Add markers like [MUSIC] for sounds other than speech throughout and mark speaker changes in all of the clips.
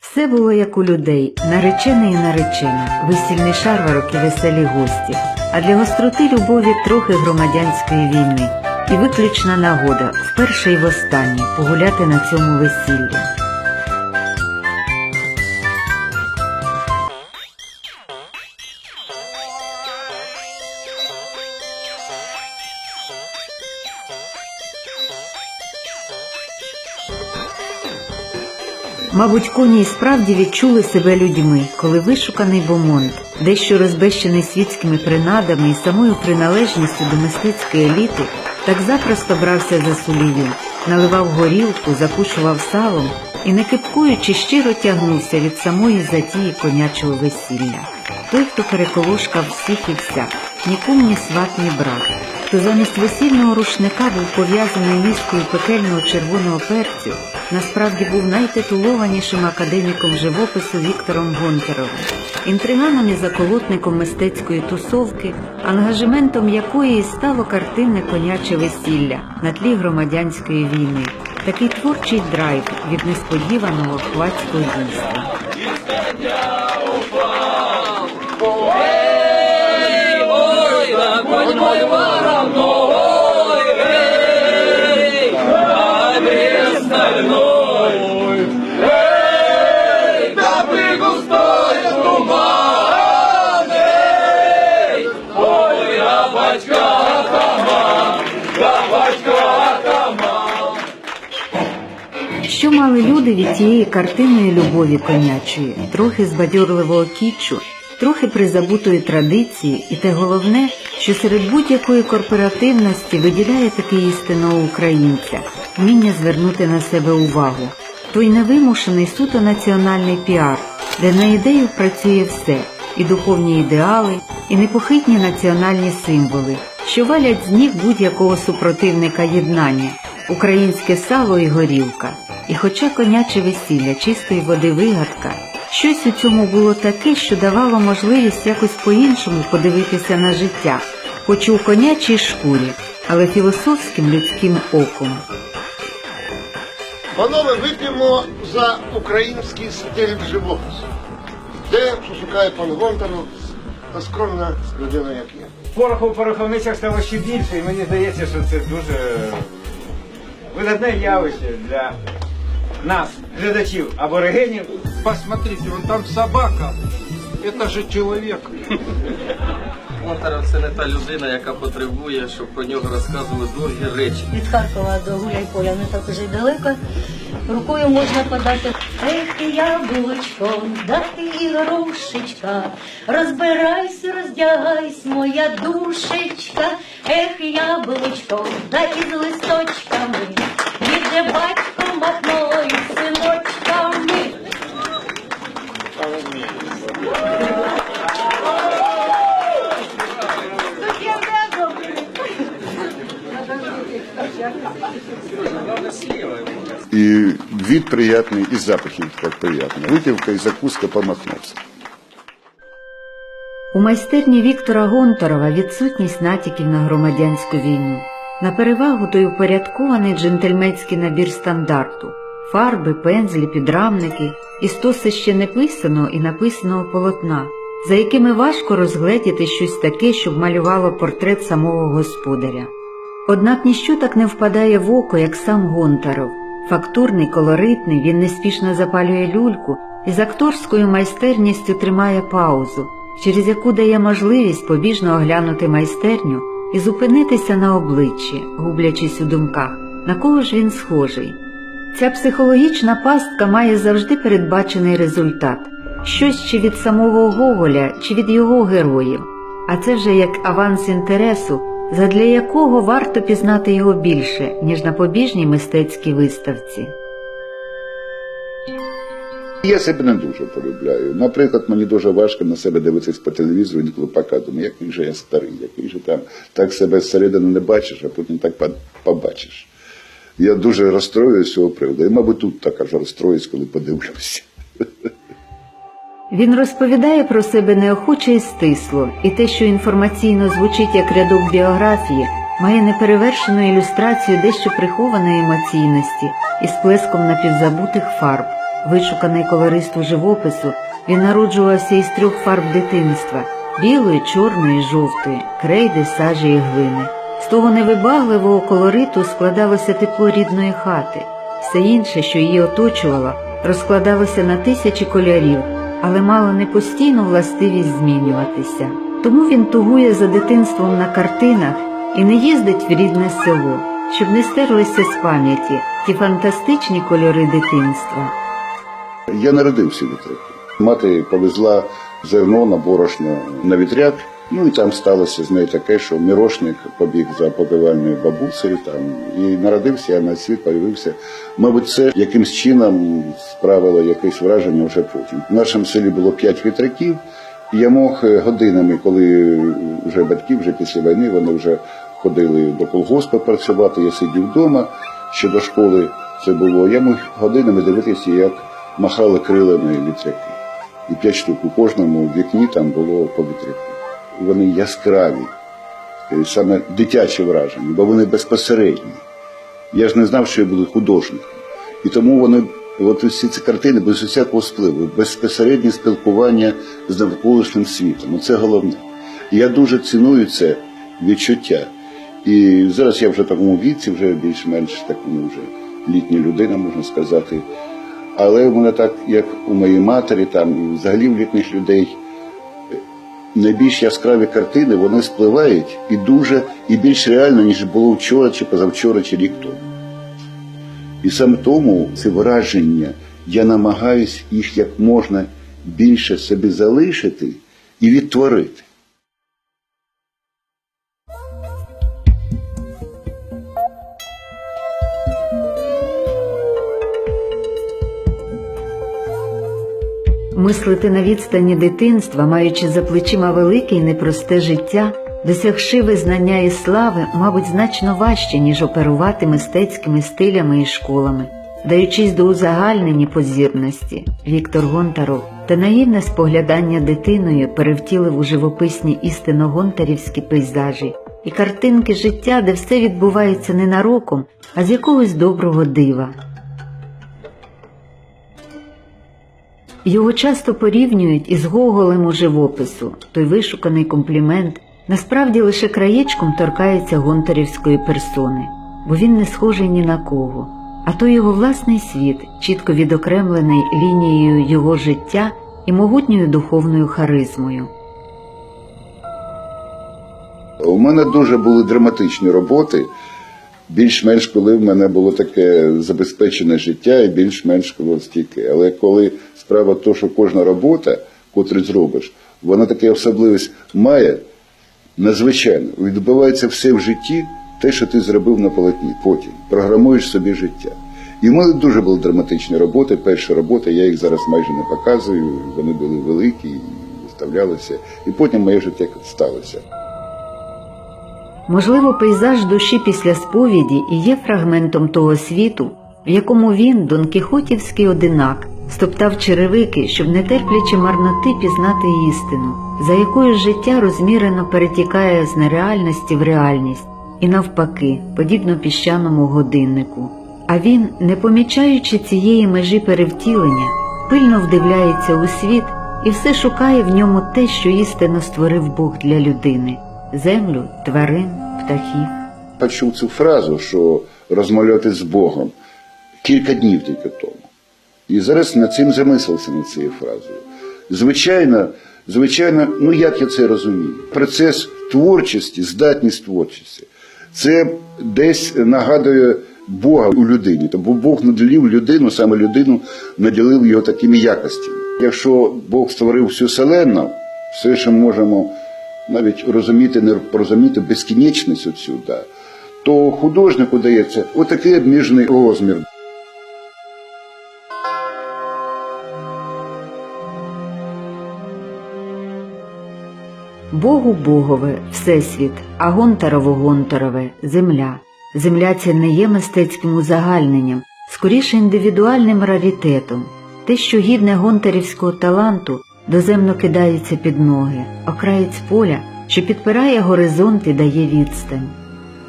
Speaker 1: Все було як у людей, наречений і наречена, весільний шарварок і веселі гості, а для гостроти любові трохи громадянської війни. І виключна нагода вперше і востаннє погуляти на цьому весіллі. Мабуть, коні і справді відчули себе людьми, коли вишуканий бомонд, дещо розбещений світськими принадами і самою приналежністю до мистецької еліти, так запросто брався за сулію, наливав горілку, закушував салом і, не кипкуючи, щиро тягнувся від самої затії конячого весілля. Той, хто переколошкав всіх і вся, ні кум, ні сват, ні брат, хто замість весільного рушника був пов'язаний міскою пекельного червоного перцю, насправді був найтитулованішим академіком живопису Віктором Гонтаровим, інтриганом і заколотником мистецької тусовки, ангажементом якої і стало картинне коняче весілля на тлі громадянської війни. Такий творчий драйв від несподіваного хвацького дійства. Що мали люди від тієї картинної любові конячої, трохи збадьорливого кічу, трохи призабутої традиції, і те головне, що серед будь-якої корпоративності виділяє таки істинного українця, вміння звернути на себе увагу, той невимушений суто національний піар, де на ідею працює все, і духовні ідеали, і непохитні національні символи, що валять з ніг будь-якого супротивника єднання, українське сало і горілка. І хоча коняче весілля чистої води вигадка, щось у цьому було таке, що давало можливість якось по-іншому подивитися на життя, хоч у конячій шкурі, але філософським людським оком.
Speaker 2: Панове, вип'ємо за український стиль живопису. Де, що шукає пан Гонтаров, та скромна людина, як я.
Speaker 3: Пороху в пороховницях стало ще більше, і мені здається, що це дуже видатне явище для нас, глядачів аборигенів.
Speaker 4: Посмотрите, вон там собака. Это же человек.
Speaker 5: Мотара це не та людина, яка потребує, щоб про нього розказували довгі речі.
Speaker 6: Від Харкова до Гуляйполя не так уже й далеко. Рукою можна подати. Ех ти яблучко, дати і грушечка. Розбирайся, роздягайся, моя душечка. Ех, яблучко, дай із листочками. Відже батько махною
Speaker 7: И вид приятный, и запахи как приятные. Выпивка и закуска помахнулся.
Speaker 1: У майстерні Віктора Гонтарова відсутність натяків на громадянську війну. На перевагу той упорядкований джентльменський набір стандарту фарби, пензлі, підрамники і стоси ще не писаного і написаного полотна, за якими важко розгледіти щось таке, щоб малювало портрет самого господаря. Однак ніщо так не впадає в око, як сам Гонтаров. Фактурний, колоритний, він неспішно запалює люльку і з акторською майстерністю тримає паузу, через яку дає можливість побіжно оглянути майстерню і зупинитися на обличчі, гублячись у думках, на кого ж він схожий. Ця психологічна пастка має завжди передбачений результат щось чи від самого Гоголя, чи від його героїв, а це вже як аванс інтересу, задля якого варто пізнати його більше, ніж на побіжній мистецькій виставці.
Speaker 7: Я себе не дуже полюбляю. Наприклад, мені дуже важко на себе дивитися по телевізору, інколи показуємо, який же я старий, який же там так себе зсередини не бачиш, а потім так побачиш. Я дуже розстроююсь з цього приводу. І, мабуть, тут також розстроюсь, коли подивлюся.
Speaker 1: Він розповідає про себе неохоче і стисло, і те, що інформаційно звучить як рядок біографії, має неперевершену ілюстрацію дещо прихованої емоційності і сплеском напівзабутих фарб. Вишуканий колористу живопису, він народжувався із трьох фарб дитинства білої, чорної, жовтої, крейди, сажі і глини. З того невибагливого колориту складалося тепло рідної хати. Все інше, що її оточувало, розкладалося на тисячі кольорів, але мало не постійну властивість змінюватися. Тому він тугує за дитинством на картинах і не їздить в рідне село, щоб не стерлися з пам'яті ті фантастичні кольори дитинства.
Speaker 7: Я народився в. Мати повезла зерно на борошно на вітряк. Ну і там сталося з нею таке, що мірошник побіг за попивальною бабусею там і народився, я на світ появився. Мабуть, це якимсь чином справило якесь враження вже потім. В нашому селі було п'ять вітряків, і я мог е, годинами, коли вже батьки, вже після війни, вони вже ходили до колгоспу працювати, я сидів вдома, ще до школи це було. Я мог годинами дивитися, як махали крилами вітряки. І п'ять штук у кожному вікні там було по вітряку. Вони яскраві, е, саме дитячі враження, бо вони безпосередні. Я ж не знав, що я буду художником. І тому вони, от усі ці картини без усякого спливу, безпосереднє спілкування з навколишнім світом. Це головне. Я дуже ціную це відчуття. І зараз я вже в такому віці, вже більш-менш такому вже літня людина, можна сказати. Але в мене так, як у моїй матері, там і взагалі у літніх людей, найбільш яскраві картини вони спливають і дуже, і більш реально, ніж було вчора, чи позавчора, чи рік тому. І саме тому це враження, я намагаюсь їх як можна більше собі залишити і відтворити.
Speaker 1: Мислити на відстані дитинства, маючи за плечима велике і непросте життя, досягши визнання і слави, мабуть, значно важче, ніж оперувати мистецькими стилями і школами. Даючись до узагальнені позірності, Віктор Гонтаров та наївне споглядання дитиною перевтілив у живописні істинно гонтарівські пейзажі і картинки життя, де все відбувається ненароком, а з якогось доброго дива. Його часто порівнюють із Гоголем у живопису. Той вишуканий комплімент насправді лише краєчком торкається гонтарівської персони, бо він не схожий ні на кого. А то його власний світ, чітко відокремлений лінією його життя і могутньою духовною харизмою.
Speaker 7: У мене дуже були драматичні роботи, більш-менш коли в мене було таке забезпечене життя і більш-менш було стільки. Але коли справа в що кожна робота, котру зробиш, вона таке особливість має надзвичайно. Відбувається все в житті, те, що ти зробив на полотні, потім програмуєш собі життя. І в мене дуже були драматичні роботи. Перші роботи, я їх зараз майже не показую, вони були великі і виставлялися. І потім моє життя сталося.
Speaker 1: Можливо, пейзаж душі після сповіді і є фрагментом того світу, в якому він, Дон Кіхотівський одинак, стоптав черевики, щоб не терплячи марноти пізнати істину, за якою життя розмірено перетікає з нереальності в реальність, і навпаки, подібно піщаному годиннику. А він, не помічаючи цієї межі перевтілення, пильно вдивляється у світ і все шукає в ньому те, що істинно створив Бог для людини землю, тварин, птахів.
Speaker 7: почув цю фразу, що розмовляти з Богом кілька днів тільки тому. І зараз над цим замислився над цією фразою. Звичайно, звичайно, ну як я це розумію? Процес творчості, здатність творчості, це десь нагадує Бога у людині. Тобто Бог наділив людину, саме людину наділив його такими якостями. Якщо Бог створив всю вселенну, все, що ми можемо навіть розуміти, не розуміти безкінечність цю, да, то художнику дається отакий обмежений розмір.
Speaker 1: Богу Богове, Всесвіт, а Гонтарову Гонтарове земля. Земля це не є мистецьким узагальненням, скоріше індивідуальним раритетом. Те, що гідне гонтарівського таланту, доземно кидається під ноги, окраєць поля, що підпирає горизонт і дає відстань.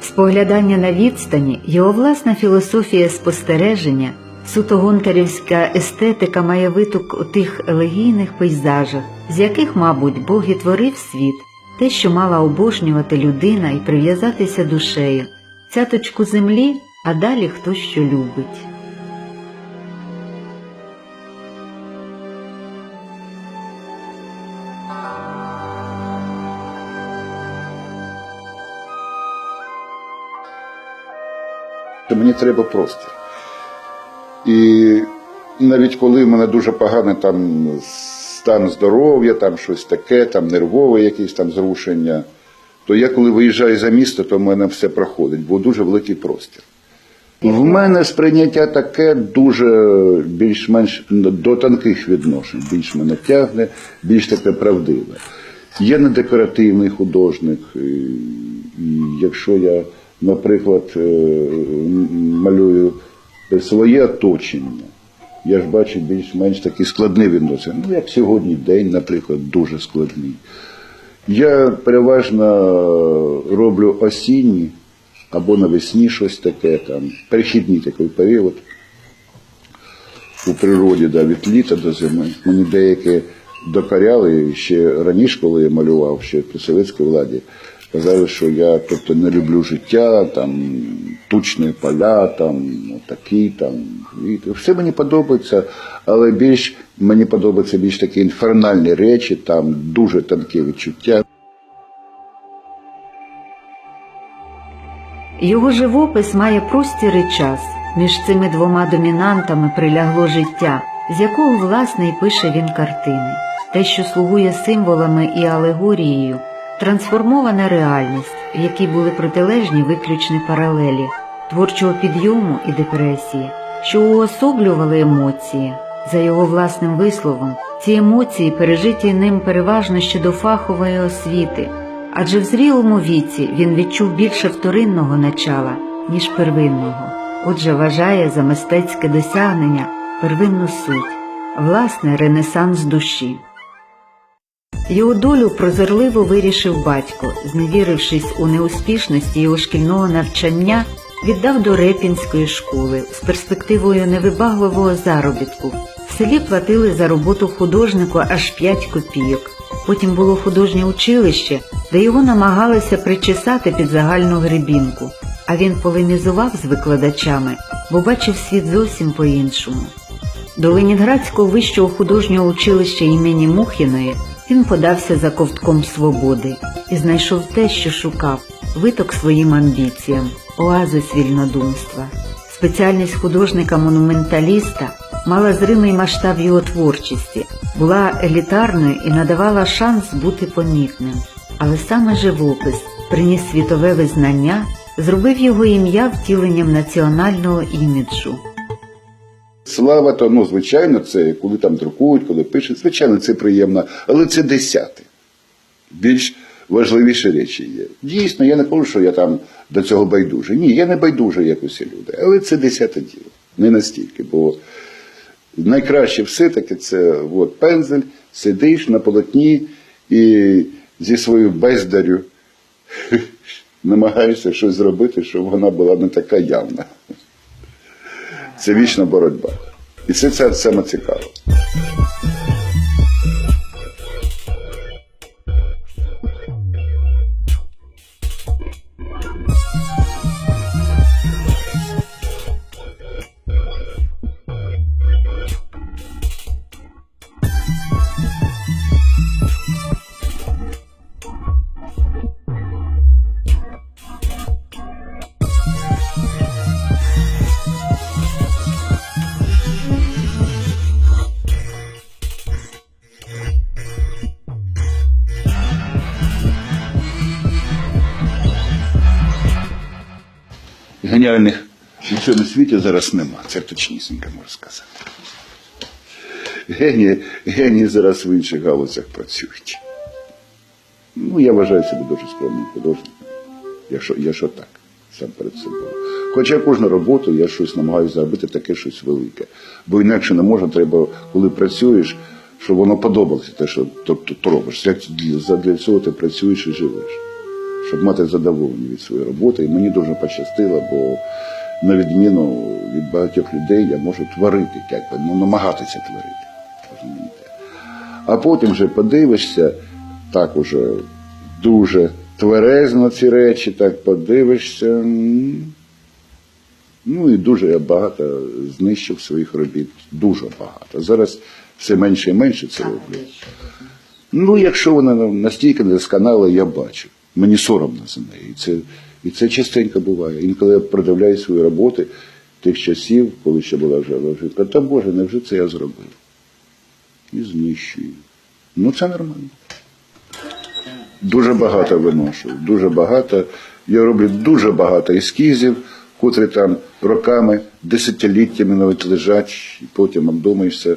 Speaker 1: Споглядання на відстані, його власна філософія спостереження, суто гонтарівська естетика має виток у тих елегійних пейзажах, з яких, мабуть, Бог і творив світ, те, що мала обожнювати людина і прив'язатися душею, цяточку землі, а далі хто що любить.
Speaker 7: мені треба простір. І навіть коли в мене дуже поганий там стан здоров'я, там щось таке, там нервове якісь там зрушення, то я коли виїжджаю за місто, то в мене все проходить, бо дуже великий простір. В мене сприйняття таке дуже більш-менш до тонких відношень, більш мене тягне, більш таке правдиве. Я не декоративний художник, і якщо я, наприклад, е, малюю своє оточення, я ж бачу більш-менш такі складні відносини. Ну, як сьогодні день, наприклад, дуже складний. Я переважно роблю осінні або навесні щось таке, там, перехідний такий період у природі да, від літа до зими. Мені деякі докоряли ще раніше, коли я малював ще при совєтській владі, казали, що я тобто, не люблю життя, там, тучні поля, там, такі, там, квіти. Все мені подобається, але більш мені подобаються більш такі інфернальні речі, там дуже тонкі відчуття.
Speaker 1: Його живопис має простір і час. Між цими двома домінантами прилягло життя, з якого, власне, і пише він картини. Те, що слугує символами і алегорією, трансформована реальність, в якій були протилежні виключні паралелі, творчого підйому і депресії, що уособлювали емоції. За його власним висловом, ці емоції пережиті ним переважно ще до фахової освіти, адже в зрілому віці він відчув більше вторинного начала, ніж первинного. Отже, вважає за мистецьке досягнення первинну суть, власне, ренесанс душі. Його долю прозорливо вирішив батько, зневірившись у неуспішності його шкільного навчання, віддав до Репінської школи з перспективою невибагливого заробітку. В селі платили за роботу художнику аж 5 копійок. Потім було художнє училище, де його намагалися причесати під загальну грибінку, а він полемізував з викладачами, бо бачив світ зовсім по-іншому. До Ленінградського вищого художнього училища імені Мухіної він подався за ковтком свободи і знайшов те, що шукав, виток своїм амбіціям, оазис вільнодумства. Спеціальність художника-монументаліста мала зримий масштаб його творчості, була елітарною і надавала шанс бути помітним. Але саме живопис приніс світове визнання, зробив його ім'я втіленням національного іміджу.
Speaker 7: Слава, то ну, звичайно, це коли там друкують, коли пишуть, звичайно, це приємно, але це десяте. Більш важливіші речі є. Дійсно, я не кажу, що я там до цього байдужий. Ні, я не байдужий, як усі люди. Але це десяте діло. Не настільки. Бо найкраще все-таки це от, пензель, сидиш на полотні і зі своєю бездарю [LAUGHS] намагаєшся щось зробити, щоб вона була не така явна. Це вічна боротьба. І це, це саме цікаво. Геніальних у цьому світі зараз нема. Це точнісінько можу сказати. Генії, генії зараз в інших галузях працюють. Ну, я вважаю себе дуже скромним художником, якщо, якщо так, сам перед собою. Хоча кожну роботу я щось намагаюся зробити таке щось велике. Бо інакше не можна, треба, коли працюєш, щоб воно подобалося, те, що то, то, то робиш. Для цього ти працюєш і живеш. Щоб мати задоволення від своєї роботи. І мені дуже пощастило, бо на відміну від багатьох людей я можу творити, як би, ну, намагатися творити. розумієте. А потім вже подивишся, так уже дуже тверезно ці речі, так подивишся. Ну і дуже я багато знищив своїх робіт. Дуже багато. Зараз все менше і менше це роблю. Ну, якщо вона настільки недосконала, я бачу. Мені соромно за неї. І це, і це частенько буває. Інколи я продивляю свої роботи тих часів, коли ще була жива жінка, та Боже, невже це я зробив? І знищую. Ну, це нормально. Дуже багато виношу, дуже багато. Я роблю дуже багато ескізів, котрі там роками, десятиліттями навіть лежать, і потім обдумаєшся.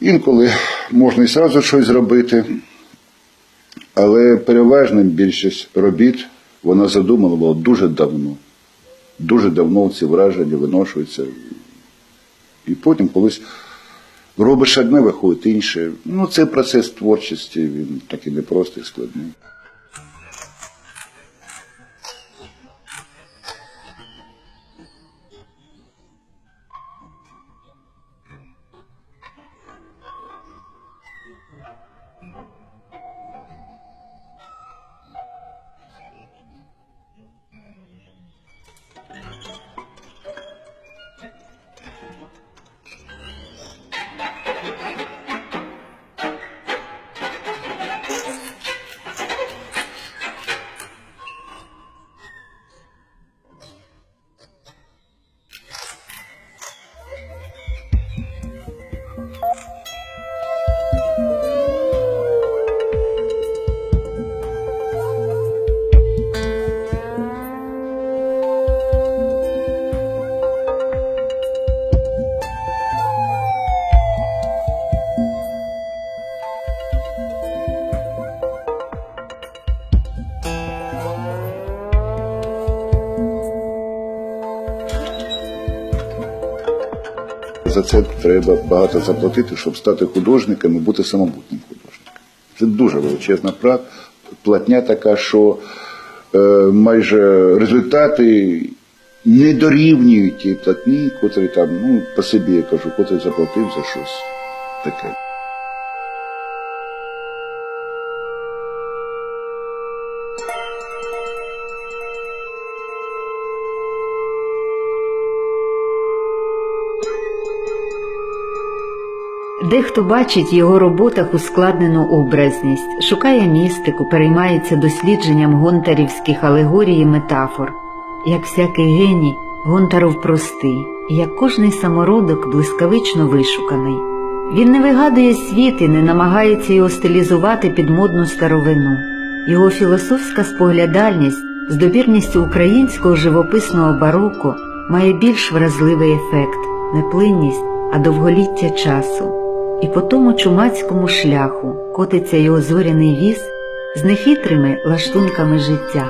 Speaker 7: Інколи можна і зразу щось зробити, але переважно більшість робіт вона задумана була дуже давно. Дуже давно ці враження виношуються. І потім колись робиш одне, виходить інше. Ну, це процес творчості, він такий непростий, складний. Це треба багато заплатити, щоб стати художником і бути самобутнім художником. Це дуже величезна платня така, що е, майже результати не дорівнюють тій платні, котрі там, ну, по собі я кажу, котрий заплатив за щось таке.
Speaker 1: Дехто бачить в його роботах ускладнену образність, шукає містику, переймається дослідженням гонтарівських алегорій і метафор. Як всякий геній, Гонтаров простий, як кожний самородок блискавично вишуканий. Він не вигадує світ і не намагається його стилізувати під модну старовину. Його філософська споглядальність з добірністю українського живописного бароко має більш вразливий ефект, не плинність, а довголіття часу. І по тому чумацькому шляху котиться його зоряний віз з нехитрими лаштунками життя,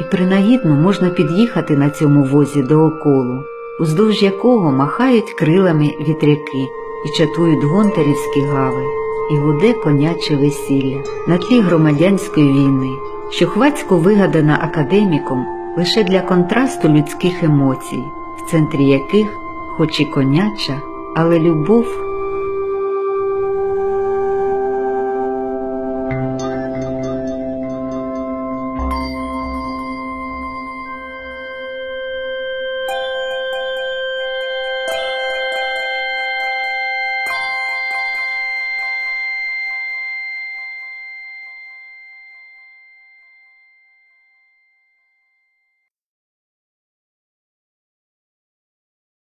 Speaker 1: і принагідно можна під'їхати на цьому возі до околу, уздовж якого махають крилами вітряки і чатують гонтарівські гави, і гуде коняче весілля на тлі громадянської війни, що хвацько вигадана академіком лише для контрасту людських емоцій, в центрі яких, хоч і коняча, але любов